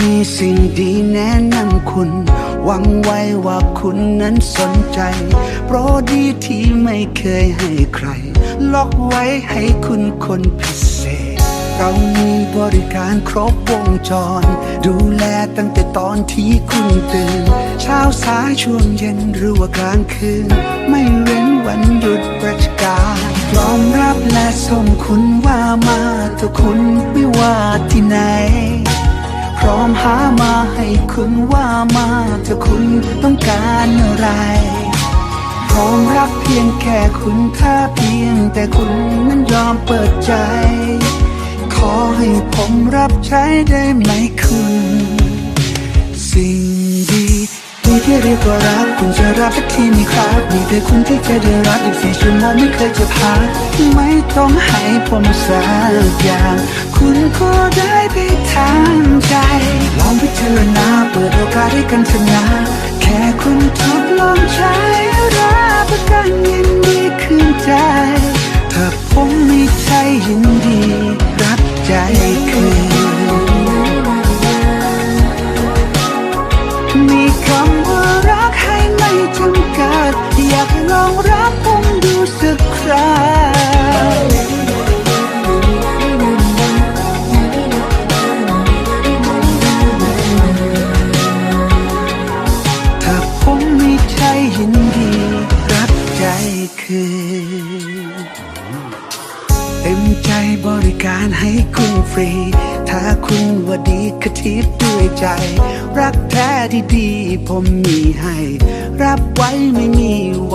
มีสิ่งดีแนะนำคุณ หวังไว้ว่าคุณนั้นสนใจ โปรดดีที่ไม่เคยให้ใคร ล็อกไว้ให้คุณคนพิเศษ เรามีบริการครบวงจร ดูแลตั้งแต่ตอนที่คุณตื่น เช้าสายช่วงเย็นหรือว่ากลางคืน ไม่เว้นวันหยุดราชการยอมรับและส่งคุณว่ามาถ้าคุณไม่ว่าที่ไหน คุณว่ามาถ้าคุณต้องการอะไรพร้อมรับเพียงแค่คุณถ้าเพียง แต่คุณนั้นยอมเปิดใจ ขอให้ผมรับใช้ได้ไหมคุณ สิ่งดีดีที่เรียกว่ารักคุณจะรับสักทีไหมครับมีแต่คุณที่จะได้รับอีกสี่ชั่วโมงไม่เคยจะพักไม่ต้องให้ผมสักอย่าง คุณก็ได้ พิจารณาเปิดโอกาสให้กันเถอะนะ แค่คุณทดลองใช้รับประกันยินดีคืนใจ ถ้าผมไม่ใช่ยินดี รับใจคืน ใช่ยินดี รับใจคืนเต็มใจบริการให้คุณฟรี ถ้าคุณว่าดีกระทิบด้วยใจ รักแท้ที่ดีผมมีให้ รับไว้ไม่มีวัน